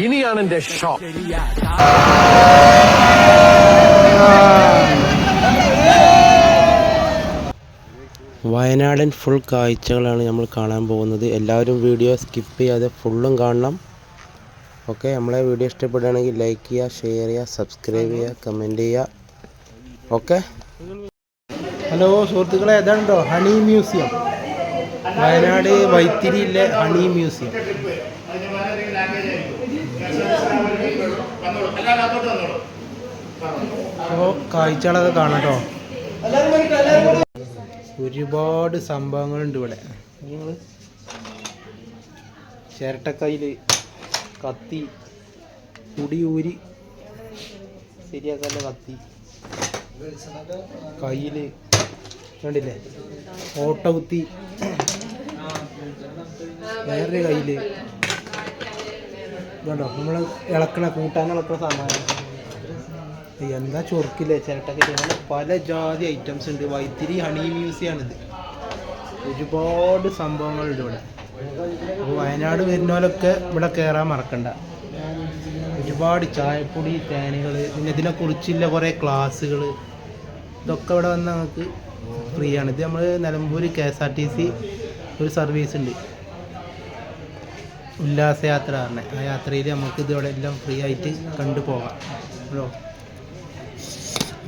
ഇനിയാണ് എന്റെ ഷോ വയനാടൻ ഫുൾ കാഴ്ചകളാണ് നമ്മൾ കാണാൻ പോകുന്നത്. എല്ലാവരും വീഡിയോ സ്കിപ്പ് ചെയ്യാതെ ഫുള്ളും കാണണം. ഓക്കെ നമ്മളെ വീഡിയോ ഇഷ്ടപ്പെടുകയാണെങ്കിൽ ലൈക്ക് ചെയ്യുക ഷെയർ ചെയ്യുക സബ്സ്ക്രൈബ് ചെയ്യുക കമന്റ് ചെയ്യുക. ഓക്കെ ഹലോ സുഹൃത്തുക്കളെ ഏതാണ്ടോ ഹണി മ്യൂസിയം. വയനാട് വൈത്തിരിയിലെ ഹണി മ്യൂസിയം. അപ്പോൾ കാഴ്ചകളൊക്കെ കാണട്ടോ ഒരുപാട് സംഭവങ്ങളുണ്ട് ഇവിടെ. നിങ്ങൾ ചിരട്ടക്കയ്യിൽ കത്തി കുടിയൂരി ശരിയാക്കാന്റെ കത്തി കയ്യിൽ കണ്ടില്ലേ? ഓട്ട കുത്തി വേറൊരു കയ്യിൽ ഇതുണ്ടോ? നമ്മൾ ഇളക്കണ കൂട്ടാൻ ഇളക്കണ സാധനം എന്താ ചൊറുക്കില്ലേ? ചിരട്ടൊക്കെ അങ്ങനെ പല ജാതി ഐറ്റംസ് ഉണ്ട്. വൈത്തിരി ഹണി മ്യൂസിയാണിത് ഒരുപാട് സംഭവങ്ങളുണ്ട് ഇവിടെ. അപ്പോൾ വയനാട് വരുന്നവരൊക്കെ ഇവിടെ കയറാൻ മറക്കണ്ട. ഒരുപാട് ചായപ്പൊടി തേനുകൾ പിന്നെ ഇതിനെക്കുറിച്ചുള്ള കുറേ ക്ലാസ്സുകൾ ഇതൊക്കെ ഇവിടെ വന്ന് നമുക്ക് ഫ്രീ ആണ്. ഇത് നമ്മൾ Nilambur K S R T C ഒരു സർവീസ് ഉണ്ട്. ഉല്ലാസയാത്ര പറഞ്ഞത് ആ യാത്രയിൽ നമുക്ക് ഇതോടെ എല്ലാം ഫ്രീ ആയിട്ട് കണ്ടു പോകാം. ഹലോ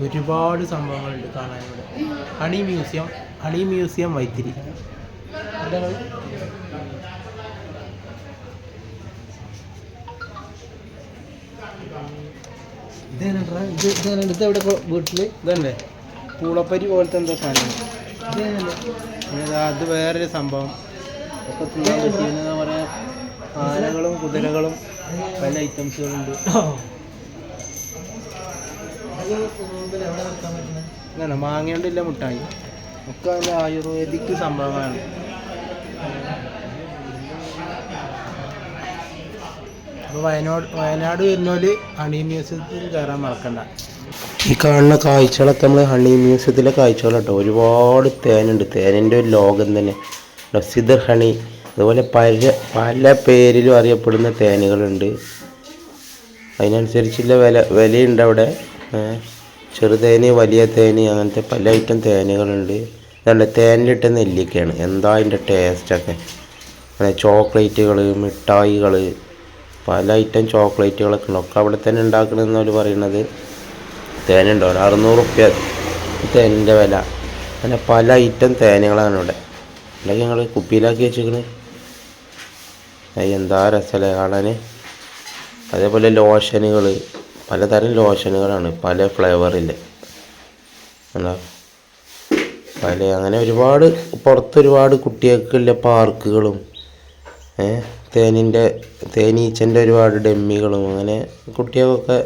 ഒരുപാട് സംഭവങ്ങളുണ്ട് കാണാൻ ഇവിടെ honey museum honey museum Vythiri ഇത് എവിടെ വീട്ടിൽ ഇതല്ലേ പൂളപ്പരി പോലത്തെ എന്താ സാധനം. അത് വേറൊരു സംഭവം. ഒക്കെ ആനകളും കുതിരകളും പല ഐറ്റംസുകളുണ്ട് അങ്ങനെ മാങ്ങയോണ്ടില്ല മുട്ടായി. ഒക്കെ അതിന്റെ ആയുർവേദിക് സംഭവമാണ് അപ്പോൾ വയനാട് വയനാട് വരുന്നോൽ ഹണി മ്യൂസിയത്തിൽ കയറാൻ മറക്കണ്ട. ഈ കാണുന്ന കാഴ്ചകളൊക്കെ നമ്മൾ ഹണി മ്യൂസിയത്തിലെ കാഴ്ചകളാട്ടോ. ഒരുപാട് തേനുണ്ട്. തേനിന്റെ ഒരു ലോകം തന്നെ. സിദർ ഹണി അതുപോലെ പല പല പേരിലും അറിയപ്പെടുന്ന തേനുകളുണ്ട്. അതിനനുസരിച്ചുള്ള വില വിലയുണ്ട് അവിടെ. ചെറുതേന് വലിയ തേന് അങ്ങനത്തെ പല ഐറ്റം തേനുകളുണ്ട്. അതുകൊണ്ട് തേനിലിട്ട നെല്ലിക്കയാണ്. എന്താ അതിന്റെ ടേസ്റ്റൊക്കെ അങ്ങനെ ചോക്ലേറ്റുകൾ മിഠായികൾ പല ഐറ്റം ചോക്ലേറ്റുകളൊക്കെ ഉണ്ട്. ഒക്കെ അവിടെ തന്നെ ഉണ്ടാക്കണമെന്നവർ പറയുന്നത് തേനുണ്ടോ. ഒരു അറുന്നൂറ് റുപ്യ തേനിന്റെ വില. അങ്ങനെ പല ഐറ്റം തേനുകളാണ് ഇവിടെ. ഇതൊക്കെ ഞങ്ങൾ കുപ്പിയിലാക്കി വെച്ചിരിക്കണ് അത് എന്താ രസമല്ലേ കാണാൻ അതേപോലെ ലോഷനുകൾ പലതരം ലോഷനുകളാണ് പല ഫ്ലേവറിൽ എന്താ? പല അങ്ങനെ ഒരുപാട് പുറത്ത് ഒരുപാട് കുട്ടികൾക്കുള്ള പാർക്കുകളും തേനിന്റെ തേനീച്ചന്റെ ഒരുപാട് ഡെമ്മികളും അങ്ങനെ കുട്ടികൾക്കൊക്കെ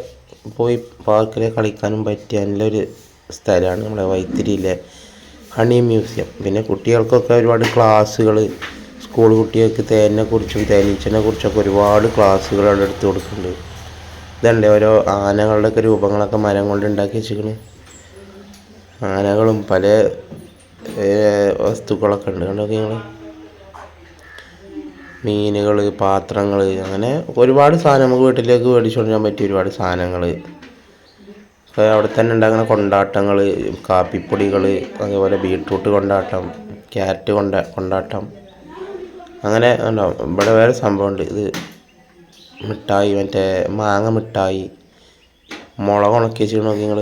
പോയി പാർക്കിൽ കളിക്കാനും പറ്റിയ നല്ലൊരു സ്ഥലമാണ് നമ്മുടെ വൈത്തിരിയിലെ ഹണി മ്യൂസിയം. പിന്നെ കുട്ടികൾക്കൊക്കെ ഒരുപാട് ക്ലാസ്സുകൾ സ്കൂൾ കുട്ടികൾക്ക് തേനിനെ കുറിച്ചും തേനീച്ചനെ കുറിച്ചൊക്കെ ഒരുപാട് ക്ലാസ്സുകൾ അവിടെ എടുത്തു കൊടുക്കുന്നുണ്ട്. ഇതല്ലേ ഓരോ ആനകളുടെയൊക്കെ രൂപങ്ങളൊക്കെ മരം കൊണ്ട് ഉണ്ടാക്കി വെച്ചിരിക്കണ്. ആനകളും പല വസ്തുക്കളൊക്കെ ഉണ്ട്. കണ്ടോ നിങ്ങൾ മീനുകൾ പാത്രങ്ങൾ അങ്ങനെ ഒരുപാട് സാധനം നമുക്ക് വീട്ടിലേക്ക് മേടിച്ചുകൊണ്ട് വരാൻ പറ്റിയ ഒരുപാട് സാധനങ്ങൾ അവിടെ തന്നെ ഉണ്ടാക്കുന്ന കൊണ്ടാട്ടങ്ങൾ കാപ്പിപ്പൊടികൾ അതേപോലെ ബീട്രൂട്ട് കൊണ്ടാട്ടം ക്യാരറ്റ് കൊണ്ട കൊണ്ടാട്ടം അങ്ങനെ ഉണ്ടോ? ഇവിടെ വേറെ സംഭവമുണ്ട്. ഇത് മിഠായി മറ്റേ മാങ്ങ മിഠായി മുളക് ഉണക്കി നോക്കി നിങ്ങൾ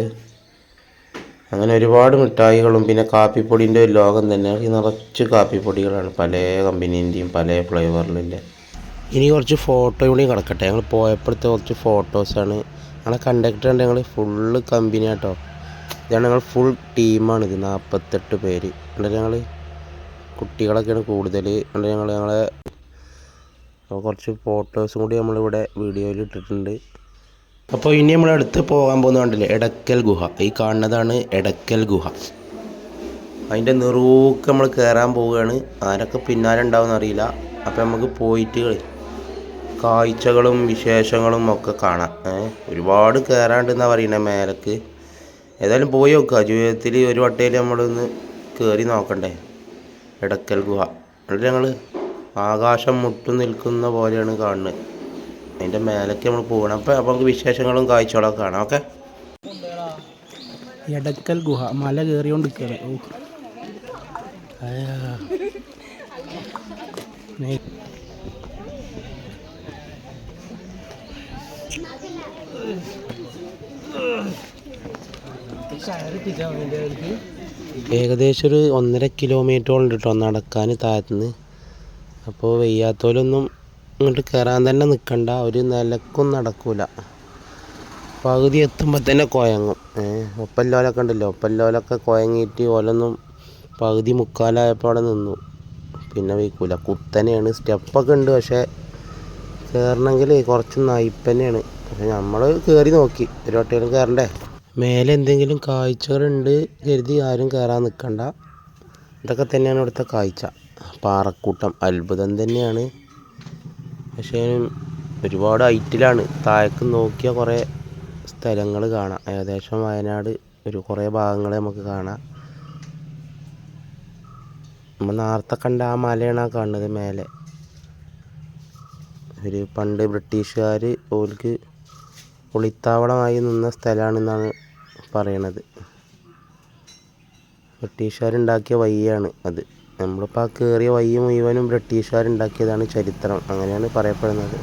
അങ്ങനെ ഒരുപാട് മിഠായികളും പിന്നെ കാപ്പിപ്പൊടിന്റെ ഒരു ലോകം തന്നെ. നിറച്ച് കാപ്പിപ്പൊടികളാണ് പല കമ്പനീന്റെയും പല ഫ്ലേവറിലില്ല ഇനി കുറച്ച് ഫോട്ടോ കൂടി കിടക്കട്ടെ. ഞങ്ങൾ പോയപ്പോഴത്തെ കുറച്ച് ഫോട്ടോസാണ് ഞങ്ങളെ കണ്ടക്ടർ ഉണ്ട് ഞങ്ങൾ ഫുള്ള് കമ്പനി കേട്ടോ ഇതാണ് ഞങ്ങൾ ഫുൾ ടീമാണിത് നാൽപ്പത്തെട്ട് പേര്. എന്നിട്ട് ഞങ്ങൾ കുട്ടികളൊക്കെയാണ് കൂടുതൽ അല്ലെങ്കിൽ ഞങ്ങൾ ഞങ്ങളെ കുറച്ച് ഫോട്ടോസും കൂടി നമ്മളിവിടെ വീഡിയോയിൽ ഇട്ടിട്ടുണ്ട്. അപ്പോൾ ഇനി നമ്മൾ അടുത്ത് പോകാൻ പോകുന്ന കണ്ടില്ലേ? എടക്കൽ ഗുഹ. ഈ കാണുന്നതാണ് എടക്കൽ ഗുഹ. അതിന്റെ നിറൂക്ക് നമ്മൾ കയറാൻ പോവുകയാണ്. ആരൊക്കെ പിന്നാലെ ഉണ്ടാവും അറിയില്ല. അപ്പോൾ നമുക്ക് പോയിട്ട് കാഴ്ചകളും വിശേഷങ്ങളും ഒക്കെ കാണാം. ഒരുപാട് കയറാണ്ടെന്നാണ് പറയുന്നത് മേലക്ക്. ഏതായാലും പോയി നോക്കുക ജീവിതത്തിൽ ഒരു വട്ടയിൽ നമ്മളൊന്ന് കയറി നോക്കണ്ടേ? എടക്കൽ ഗുഹ. അവിടെ ഞങ്ങൾ ആകാശം മുട്ടു നിൽക്കുന്ന പോലെയാണ് കാണുന്നത് അതിന്റെ മേലേക്ക് നമ്മൾ പോകണം അപ്പോൾ അപ്പോൾ നമുക്ക് വിശേഷങ്ങളും കാഴ്ചകളൊക്കെ കാണാം. ഓക്കെ? എടക്കൽ ഗുഹ. മല കയറിയോണ്ട് നിൽക്കുകയാണ് ഓ അയ്യാ. നേ- ഏകദേശം ഒരു ഒന്നര കിലോമീറ്ററോളം ഉണ്ട് കേട്ടോ നടക്കാൻ താഴത്തുനിന്ന് അപ്പോൾ വയ്യാത്തോലൊന്നും ഇങ്ങോട്ട് കയറാൻ തന്നെ നിൽക്കണ്ട ഒരു നിലക്കും നടക്കൂല. പകുതി എത്തുമ്പോൾ തന്നെ കുഴങ്ങും ഏഹ് ഒപ്പല്ലോലൊക്കെ ഉണ്ടല്ലോ. ഒപ്പല്ലോലൊക്കെ കുഴങ്ങിയിട്ട് ഓലൊന്നും പകുതി മുക്കാലായപ്പോൾ അവിടെ നിന്നു. പിന്നെ വയ്ക്കൂല. കുത്തനെയാണ്. സ്റ്റെപ്പൊക്കെ ഉണ്ട് പക്ഷേ കയറണമെങ്കിൽ കുറച്ച് നയിപ്പന്നെയാണ്. പക്ഷെ നമ്മൾ കയറി നോക്കി. ഒരു വട്ടയിലും കയറണ്ടേ മേലെ എന്തെങ്കിലും കാഴ്ചകളുണ്ട് കരുതി ആരും കയറാൻ നിൽക്കണ്ട ഇതൊക്കെ തന്നെയാണ് ഇവിടുത്തെ കാഴ്ച. പാറക്കൂട്ടം അത്ഭുതം തന്നെയാണ്. പക്ഷേ ഒരുപാട് ഹൈറ്റിലാണ്. താഴേക്ക് നോക്കിയാൽ കുറേ സ്ഥലങ്ങൾ കാണാം. ഏകദേശം വയനാട് ഒരു കുറേ ഭാഗങ്ങൾ നമുക്ക് കാണാം. നമ്മൾ നേരത്തെ കണ്ട ആ മലയാണ് ആ കാണുന്നത് മേലെ. ഒരു പണ്ട് ബ്രിട്ടീഷുകാർ ഓൽക്ക് ഒളിത്താവളമായി നിന്ന സ്ഥലമാണെന്നാണ് പറയണത്. ബ്രിട്ടീഷുകാരുണ്ടാക്കിയ വഴിയാണ് അത്. നമ്മളിപ്പോൾ ആ കയറിയ വഴി മുഴുവനും ബ്രിട്ടീഷുകാരുണ്ടാക്കിയതാണ് ചരിത്രം. അങ്ങനെയാണ് പറയപ്പെടുന്നത്.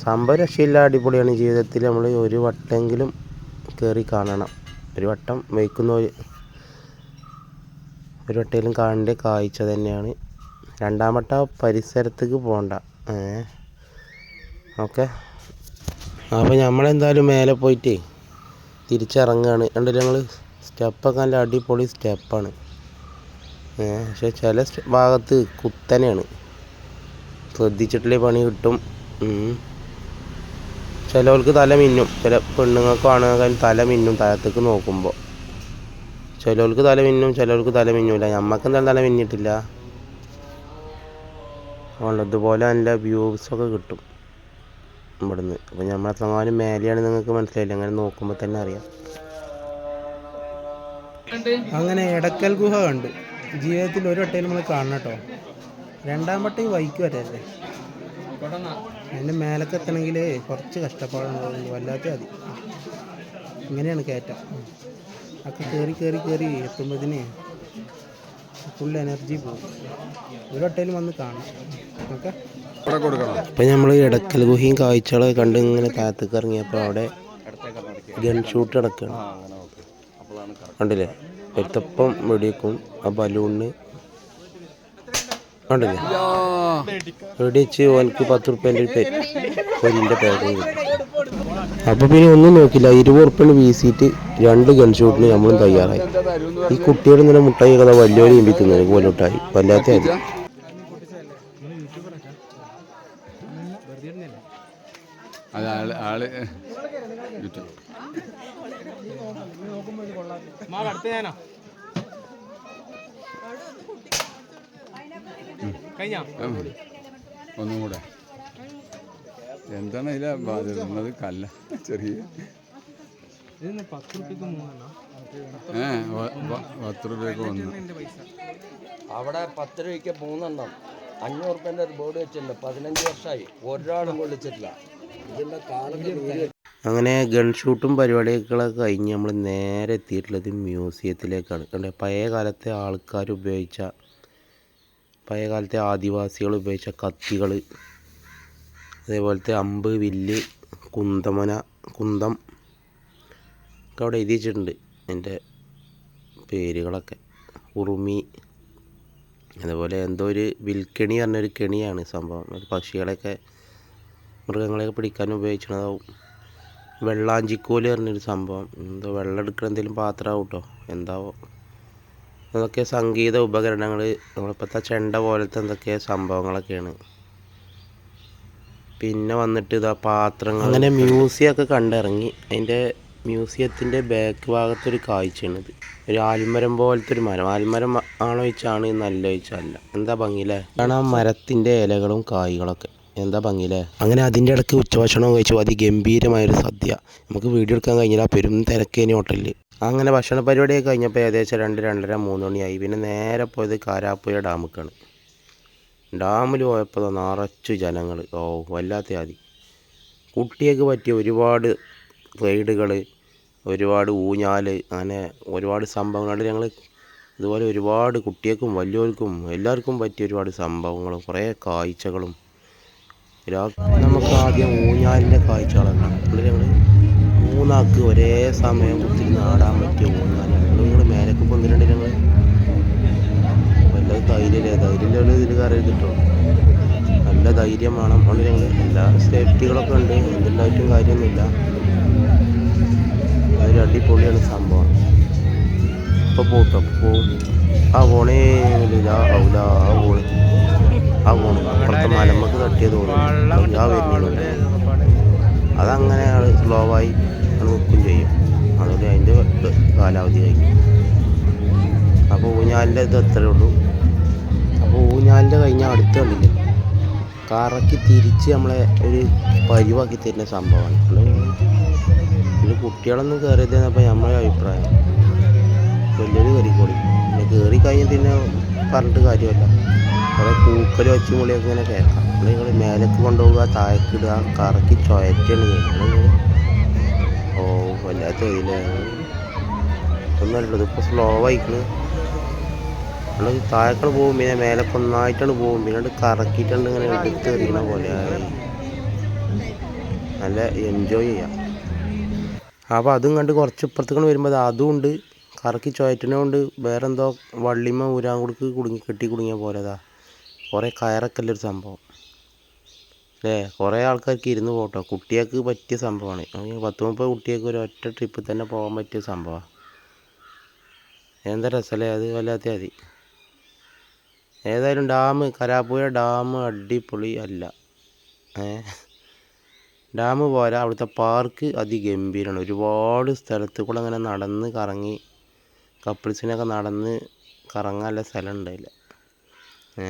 സംഭവം രക്ഷയില്ല അടിപൊളിയാണ്. ജീവിതത്തിൽ നമ്മൾ ഒരു വട്ടമെങ്കിലും കയറി കാണണം. ഒരു വട്ടം വയ്ക്കുന്ന ഒരു- വട്ടയിലും കാണേണ്ട കാഴ്ച തന്നെയാണ്. രണ്ടാം വട്ടം പരിസരത്തേക്ക് പോകണ്ട ഏ? ഓക്കെ. അപ്പോൾ നമ്മളെന്തായാലും മേലെ പോയിട്ട് തിരിച്ചിറങ്ങുകയാണ് കണ്ടില്ല ഞങ്ങൾ സ്റ്റെപ്പൊക്കെ നല്ല അടിപൊളി സ്റ്റെപ്പാണ്. പക്ഷെ ചില ഭാഗത്ത് കുത്തനെയാണ്. ശ്രദ്ധിച്ചിട്ടില്ലേ പണി കിട്ടും. ചിലവർക്ക് തല മിന്നും. ചില പെണ്ണുങ്ങൾക്ക് ആണെങ്കിൽ തല മിന്നും തലത്തേക്ക് നോക്കുമ്പോൾ ചിലവർക്ക് തല മിന്നും ചിലവർക്ക് തല മിന്നൂല. നമ്മൾക്ക് എന്തായാലും തല മിന്നിട്ടില്ല. ഉള്ളതുപോലെ നല്ല വ്യൂസൊക്കെ കിട്ടും. ഇവിടുന്ന്. അപ്പോൾ നമ്മൾ എത്രമാനം മേലെയാണ് നിങ്ങൾക്ക് മനസ്സിലായില്ല. അങ്ങനെ നോക്കുമ്പോൾ തന്നെ അറിയാം. അങ്ങനെ എടക്കൽ ഗുഹ ഉണ്ട് ജീവിതത്തിൽ ഒരു വട്ടയിൽ നമ്മൾ കാണണം കേട്ടോ. രണ്ടാം വട്ടം വൈക്ക് വരല്ലേ അതിന്റെ മേലൊക്കെ എത്തണമെങ്കിൽ കുറച്ച് കഷ്ടപ്പാടാണ് വല്ലാത്ത മതി ഇങ്ങനെയാണ് കയറ്റം. ഒക്കെ കയറി കയറി കയറി എത്തുമ്പോഴത്തേന് ഫുൾ എനർജി പോകും. ഒരു വട്ടയിൽ വന്ന് കാണാം. ഓക്കെ? അപ്പം നമ്മൾ ഇടക്കൽ ഗുഹയും കാഴ്ചകളൊക്കെ കണ്ട് ഇങ്ങനെ താഴത്തേക്ക് ഇറങ്ങിയപ്പോൾ അവിടെ ഗൺ ഷൂട്ട് നടക്കുകയാണ് കണ്ടില്ലേ? എത്തപ്പം വെടിവെക്കും ആ ബലൂണിന്. കണ്ടില്ലേ? വെടിവെച്ച് ഓനക്ക് പത്ത് റുപ്യേന്റെ ഒരു പൊരിന്റെ പാക്കും അപ്പോൾ പിന്നെ ഒന്നും നോക്കില്ല. ഇരുപത് റുപ്യ വീസിയിട്ട് രണ്ട് ഗൺ ഷൂട്ടിന് നമ്മളും തയ്യാറായി. ഈ കുട്ടികൾ ഇങ്ങനെ മുട്ടായി കഥ വലിയൊരു ഇമ്പി തിന്നത് മുട്ടായി വല്ലാത്ത അത് അത് ആൾ. ഒന്നും കൂടെ. എന്താണ് അതിലെ ബാധിക്കുന്നത് കല്ല ചെറിയ. ഏ പത്ത് രൂപയ്ക്ക് ഒന്ന്. അവിടെ പത്ത് രൂപയ്ക്ക് മൂന്നെണ്ണം. അഞ്ഞൂറ് റുപ്യന്റെ ഒരു ബോർഡ് വെച്ചിട്ടുണ്ട്. പതിനഞ്ച് വർഷമായി. ഒരാളും കൊള്ളിച്ചിട്ടില്ല. അങ്ങനെ ഗൺ ഷൂട്ടും പരിപാടികളൊക്കെ കഴിഞ്ഞ് നമ്മൾ നേരെ എത്തിയിട്ടുള്ളത് മ്യൂസിയത്തിലേക്കാണ് കണ്ടേ പഴയ കാലത്തെ ആൾക്കാർ ഉപയോഗിച്ച പഴയ കാലത്തെ ആദിവാസികൾ ഉപയോഗിച്ച കത്തികൾ അതേപോലത്തെ അമ്പ് വില്ല് കുന്തമന കുന്തം ഒക്കെ അവിടെ എഴുതി വെച്ചിട്ടുണ്ട് എന്റെ പേരുകളൊക്കെ. ഉറുമി അതുപോലെ എന്തോ ഒരു വിൽക്കെണി പറഞ്ഞൊരു കെണിയാണ് സംഭവം. പക്ഷികളെയൊക്കെ മൃഗങ്ങളെയൊക്കെ പിടിക്കാൻ ഉപയോഗിച്ചതാവും വെള്ളാഞ്ചിക്കോൽ പറഞ്ഞൊരു സംഭവം. എന്തോ വെള്ളം എടുക്കണ എന്തെങ്കിലും പാത്രമാവും കേട്ടോ എന്താവോ? അതൊക്കെ സംഗീത ഉപകരണങ്ങൾ നമ്മളിപ്പോഴത്തെ ചെണ്ട പോലത്തെ എന്തൊക്കെ സംഭവങ്ങളൊക്കെയാണ്. പിന്നെ വന്നിട്ട് ഇതാ പാത്രങ്ങൾ അങ്ങനെ മ്യൂസിയം ഒക്കെ കണ്ടിറങ്ങി. അതിന്റെ മ്യൂസിയത്തിന്റെ ബാക്ക് ഭാഗത്തൊരു കാഴ്ചയാണിത്. ഒരു ആൽമരം പോലത്തെ ഒരു മരം. ആൽമരം ആണോ ചോദിച്ചാണ് നല്ല വെച്ചല്ല എന്താ ഭംഗിയില്ലേ? കാരണം ആ മരത്തിന്റെ ഇലകളും കായ്കളൊക്കെ. എന്താ ഭംഗിയില്ലേ? അങ്ങനെ അതിന്റെ ഇടയ്ക്ക് ഉച്ചഭക്ഷണം കഴിച്ചു. അതിഗംഭീരമായൊരു സദ്യ. നമുക്ക് വീഡിയോ എടുക്കാൻ കഴിഞ്ഞില്ല. പെരും തിരക്കേനി ഹോട്ടലിൽ അങ്ങനെ ഭക്ഷണ പരിപാടിയൊക്കെ കഴിഞ്ഞപ്പോൾ ഏകദേശം രണ്ട് രണ്ടര മൂന്ന് മണിയായി. പിന്നെ നേരെ പോയത് കാരാപ്പുഴ ഡാമുക്കാണ്. ഡാമിൽ പോയപ്പോൾ നിറച്ചു ജനങ്ങൾ ഓ വല്ലാത്ത ആദി. കുട്ടിയൊക്കെ പറ്റിയ ഒരുപാട് റൈഡുകൾ ഒരുപാട് ഊഞ്ഞാൽ അങ്ങനെ ഒരുപാട് സംഭവങ്ങൾ ഞങ്ങൾ ഇതുപോലെ ഒരുപാട് കുട്ടികൾക്കും വലിയവർക്കും എല്ലാവർക്കും പറ്റിയ ഒരുപാട് സംഭവങ്ങളും കുറേ കാഴ്ചകളും നമുക്ക് ആദ്യം ഊഞ്ഞാലിന്റെ കാഴ്ചകളാണ് കാണുന്നത് ഞങ്ങൾ മൂന്നാൾക്ക് ഒരേ സമയം കുത്തിരുന്ന് ആടാൻ പറ്റിയ ഊഞ്ഞാലാണ്. നിങ്ങൾ മേലേക്ക് പൊന്നിട്ടുണ്ട് ഞങ്ങൾ വല്ല ധൈര്യമില്ല ധൈര്യമുള്ള ഇതിൽ കയറിയിട്ടോ നല്ല ധൈര്യം വേണം. അതുകൊണ്ട് ഞങ്ങൾ എല്ലാ സേഫ്റ്റികളൊക്കെ ഉണ്ട്. എന്തുണ്ടായിട്ടും കാര്യമൊന്നുമില്ല. അതൊരു അടിപൊളിയാണ് സംഭവം. ഇപ്പോൾ പോട്ടോ. പോവും ആ പോണേ. ഇതാ ഔല ആ പോണ്. ആ പോണ് അപ്പുറത്തെ മലമ്മക്ക് തട്ടിയത് വരുന്നുണ്ട് അതങ്ങനെ സ്ലോവായി അത് നിൽക്കും ചെയ്യും. അതുകൊണ്ട് അതിന്റെ കാലാവധി കഴിക്കും അപ്പോൾ ഊഞ്ഞാലിന്റെ ഇത് അത്രേ ഉള്ളൂ. അപ്പോൾ ഊഞ്ഞാലിന്റെ കഴിഞ്ഞാൽ അടുത്ത് കണ്ടില്ലേ കറക്കി തിരിച്ച് നമ്മളെ ഒരു പരിവാക്കി തരുന്ന സംഭവമാണ്. പിന്നെ കുട്ടികളൊന്നും കയറിയതെന്നപ്പോൾ നമ്മളെ അഭിപ്രായം. വലിയൊരു കയറിക്കോളി പിന്നെ കയറി കഴിഞ്ഞാൽ പിന്നെ പറഞ്ഞിട്ട് കാര്യമല്ല. കുറേ പൂക്കൽ വെച്ച് മുളിയൊക്കെ ഇങ്ങനെ കേൾക്കാം നിങ്ങൾ മേലേക്ക് കൊണ്ടുപോവുക താഴേക്ക് ഇടുക കറക്കി ചുയറ്റാണ് ചെയ്യുന്നത് ഓ വല്ലാത്ത ഇതിലെ ഒന്നല്ലത് ഇതിപ്പോൾ സ്ലോ ആയിക്കണ്. നമ്മൾ താഴേക്കാണ് പോകും പിന്നെ മേലേക്ക് ഒന്നായിട്ടാണ് പോകും. പിന്നെ അത് കറക്കിയിട്ടുണ്ട് ഇങ്ങനെ എടുത്ത് എറിയണ പോലെ. നല്ല എൻജോയ് ചെയ്യാം. അപ്പോൾ അതും കണ്ട് കുറച്ച് ഇപ്പുറത്തേക്കാണ് വരുമ്പോൾ അതും ഉണ്ട്. കറക്കി ചുയറ്റിനുണ്ട് ഉണ്ട്. വേറെന്തോ വള്ളിമ കൊടുക്ക് കുടുങ്ങി കെട്ടി കുടുങ്ങിയ പോലെതാ കുറേ കയറൊക്കെ ഉള്ളൊരു സംഭവം. അല്ലേ കുറേ ആൾക്കാർക്ക് ഇരുന്ന് പോട്ടോ. കുട്ടികൾക്ക് പറ്റിയ സംഭവമാണ് പത്ത് മുപ്പത് കുട്ടികൾക്ക് ഒരു ഒറ്റ ട്രിപ്പിൽ തന്നെ പോകാൻ പറ്റിയ സംഭവമാണ് എന്താ രസമല്ലേ അത് വല്ലാത്ത മതി ഏതായാലും ഡാം കരാപ്പുഴ ഡാം അടിപൊളി അല്ല. ഏ? ഡാം പോരാ. അവിടുത്തെ പാർക്ക് അതിഗംഭീരമാണ് ഒരുപാട് സ്ഥലത്ത് കൂടെ അങ്ങനെ നടന്ന് കറങ്ങി കപ്പിൾസിനൊക്കെ നടന്ന് കറങ്ങാനുള്ള സ്ഥലം ഉണ്ടായില്ല. ഏ?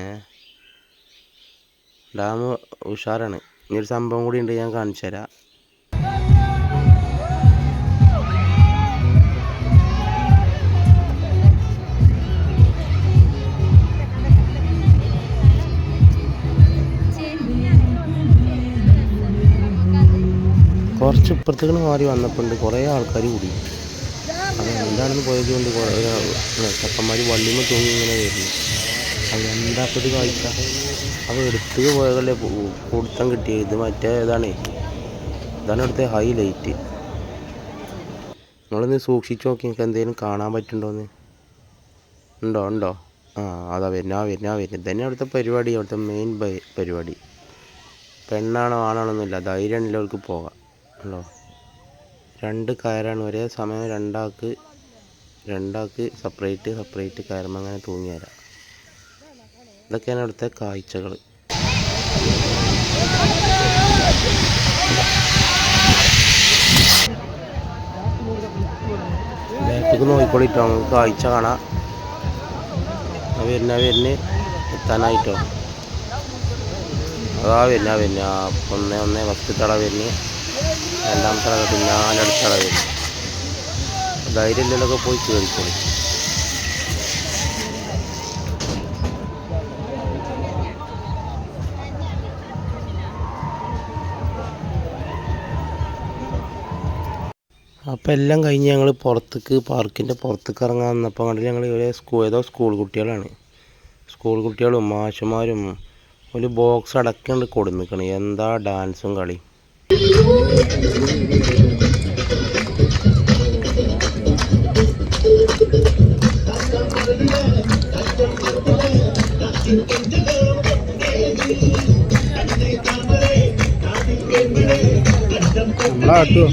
ഡാം ഉഷാറാണ്. ഇനി ഒരു സംഭവം കൂടി ഉണ്ട് ഞാൻ കാണിച്ചു തരാം. കുറച്ച് ഇപ്പുറത്തേക്ക് മാറി വന്നപ്പോണ്ട് കുറേ ആൾക്കാർ കൂടി. അത് എന്താണെന്ന് പോയത് കൊണ്ട് കുറേ ചെക്കന്മാർ വള്ളിമ തൂങ്ങി ഇങ്ങനെ വരുന്നു. അത് എന്താ ഇത് കാഴ്ച? അപ്പോൾ എടുത്ത് പോയതല്ലേ കൊടുത്തം കിട്ടിയത് ഇത് മറ്റേ ഇതാണ്. ഇതാണ് ഇവിടുത്തെ ഹൈലൈറ്റ് നിങ്ങളൊന്ന് സൂക്ഷിച്ച് നോക്കി നിങ്ങൾക്ക് എന്തെങ്കിലും കാണാൻ പറ്റുന്നുണ്ടോന്ന് ഉണ്ടോ ഉണ്ടോ? ആ അതാ വരുന്നത് ആ വരുന്നത് ആ വരുന്നത് ഇതന്നെ അവിടുത്തെ പരിപാടി അവിടുത്തെ മെയിൻ പരിപാടി. പെണ്ണാണോ ആണാണോ ഒന്നുമില്ല ധൈര്യമാണല്ലോ അവർക്ക് പോകാം ഉണ്ടോ? രണ്ട് കയറാണ്. ഒരേ സമയം രണ്ടാൾക്ക് രണ്ടാൾക്ക് സെപ്പറേറ്റ് സെപ്പറേറ്റ് കയറുമ്പോൾ അങ്ങനെ തൂങ്ങി ഇതൊക്കെയാണ് അവിടുത്തെ കാഴ്ചകൾ ബാക്കിലേക്ക് നോക്കിക്കോളിട്ടോ നമുക്ക് കാഴ്ച കാണാം. വരുന്ന വരുന്ന. എത്താനായിട്ടോ? അതാ വരുന്ന വരുന്ന. ഒന്ന് ഒന്ന്. ഫസ്റ്റ് തള വരുന്ന. രണ്ടാമത്തെ തള പിന്നാലെ അടുത്ത വരുന്നു. ധൈര്യമില്ലൊക്കെ പോയി കയറിക്കോളി അപ്പോൾ എല്ലാം കഴിഞ്ഞ് ഞങ്ങൾ പുറത്തേക്ക് പാർക്കിന്റെ പുറത്തേക്ക് ഇറങ്ങാൻ വന്നപ്പോൾ കണ്ടിട്ട് ഞങ്ങൾ ഇവിടെ സ്കൂൾ ഏതോ സ്കൂൾ കുട്ടികളാണ്. സ്കൂൾ കുട്ടികളും മാഷുമാരും ഒരു ബോക്സ് അടക്കണ്ട് കൊടുന്നിക്കണ്. എന്താ ഡാൻസും കളി? നമ്മളാട്ടോ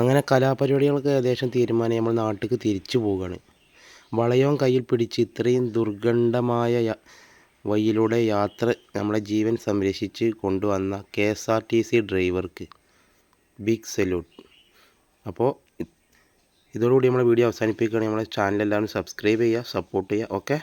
അങ്ങനെ കലാപരിപാടികൾക്ക് ഏകദേശം തീരുമാനം നമ്മൾ നാട്ടിലേക്ക് തിരിച്ചു പോവുകയാണ്. വളയവും കയ്യിൽ പിടിച്ച് ഇത്രയും ദുർഗന്ധമായ വഴിയിലൂടെ യാത്ര നമ്മളെ ജീവൻ സംരക്ഷിച്ച് കൊണ്ടുവന്ന K S R T C ഡ്രൈവർക്ക് ബിഗ് സല്യൂട്ട്. അപ്പോൾ ഇതോടുകൂടി നമ്മൾ വീഡിയോ അവസാനിപ്പിക്കുകയാണ്. നമ്മുടെ ചാനൽ എല്ലാവരും സബ്സ്ക്രൈബ് ചെയ്യുക സപ്പോർട്ട് ചെയ്യുക. ഓക്കെ?